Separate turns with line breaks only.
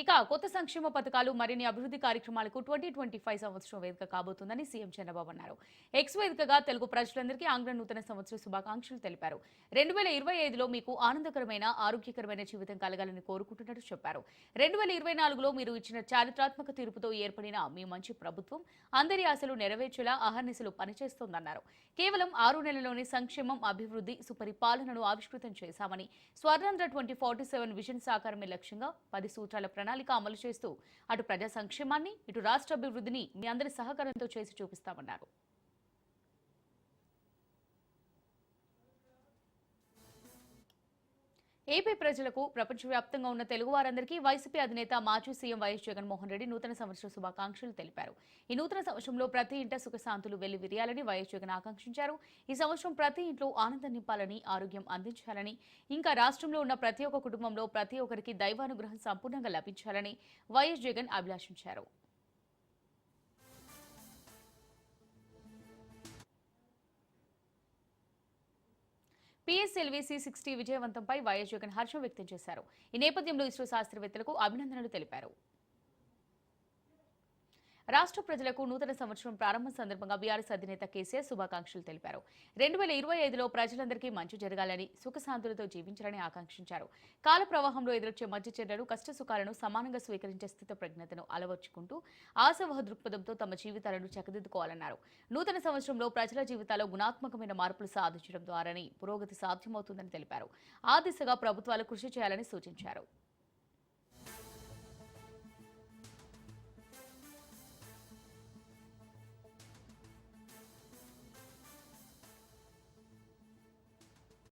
ఇక కొత్త సంక్షేమ పథకాలు మరిన్ని అభివృద్ధి కార్యక్రమాలకు ట్వంటీ ట్వంటీ ఫైవ్ సంవత్సరం వేదిక కాబోతుందని సీఎం చంద్రబాబు అన్నారు. ఎక్స్ వేదికగా తెలుగు ప్రజలందరికీ ఆంగ్ల నూతన సంవత్సర శుభాకాంక్షలు తెలిపారు. రెండు వేల ఇరవై ఐదులో మీకు ఆనందకరమైన ఆరోగ్యకరమైన జీవితం కలగాలని కోరుకుంటున్నట్టు చెప్పారు. రెండు వేల ఇరవై నాలుగులో మీరు ఇచ్చిన చారిత్రాత్మక తీర్పుతో ఏర్పడిన మీ మంచి ప్రభుత్వం అందరి ఆశలు నెరవేర్చేలా అహర్నిశలు పనిచేస్తోందన్నారు. కేవలం ఆరు నెలల్లోనే సంక్షేమం అభివృద్ధి సుపరిపాలనను ఆవిష్కృతం చేశామని Swarnandhra twenty forty seven vision సాకారమే లక్ష్యంగా పది సూత్రాల ప్రణాళిక అమలు చేస్తూ అటు ప్రజా సంక్షేమాన్ని ఇటు రాష్ట్ర అభివృద్ధిని మీ అందరి సహకారంతో చేసి చూపిస్తామన్నారు. ఏపీ ప్రజలకు ప్రపంచవ్యాప్తంగా ఉన్న తెలుగు వారందరికీ వైసీపీ అధినేత మాజీ సీఎం వైఎస్ జగన్మోహన్ రెడ్డి నూతన సంవత్సర శుభాకాంక్షలు తెలిపారు. ఈ నూతన సంవత్సరంలో ప్రతి ఇంట సుఖశాంతులు వెళ్ళి విరియాలని వైఎస్ జగన్ ఆకాంక్షించారు. ఈ సంవత్సరం ప్రతి ఇంట్లో ఆనందం నింపాలని ఆరోగ్యం అందించాలని ఇంకా రాష్ట్రంలో ఉన్న ప్రతి ఒక్క కుటుంబంలో ప్రతి ఒక్కరికి దైవానుగ్రహం సంపూర్ణంగా లభించాలని YS Jagan అభిలాషించారు. P S L V C sixty విజయవంతంపై YS Jagan హర్షం వ్యక్తం చేశారు. ఈ నేపథ్యంలో ఇస్రో శాస్త్రవేత్తలకు అభినందనలు తెలిపారు. రాష్ట్ర ప్రజలకు నూతన సంవత్సరం ప్రారంభం సందర్భంగా బీఆర్ఎస్ అధినేత కేసీఆర్ శుభాకాంక్షలు తెలిపారు. రెండు వేల ఇరవై ఐదులో ప్రజలందరికీ మంచి జరగాలని సుఖశాంతులతో జీవించాలని ఆకాంక్షించారు. కాల ప్రవాహంలో ఎదురొచ్చే మధ్య చర్యలు కష్టసుఖాలను సమానంగా స్వీకరించే స్థిత ప్రజ్ఞతను అలవర్చుకుంటూ ఆశావహ దృక్పథంతో తమ జీవితాలను చక్కదిద్దుకోవాలన్నారు. నూతన సంవత్సరంలో ప్రజల జీవితాల్లో గుణాత్మకమైన మార్పులు సాధించడం ద్వారానే పురోగతి సాధ్యమవుతుందని తెలిపారు. ఆ దిశగా ప్రభుత్వాలు కృషి చేయాలని సూచించారు.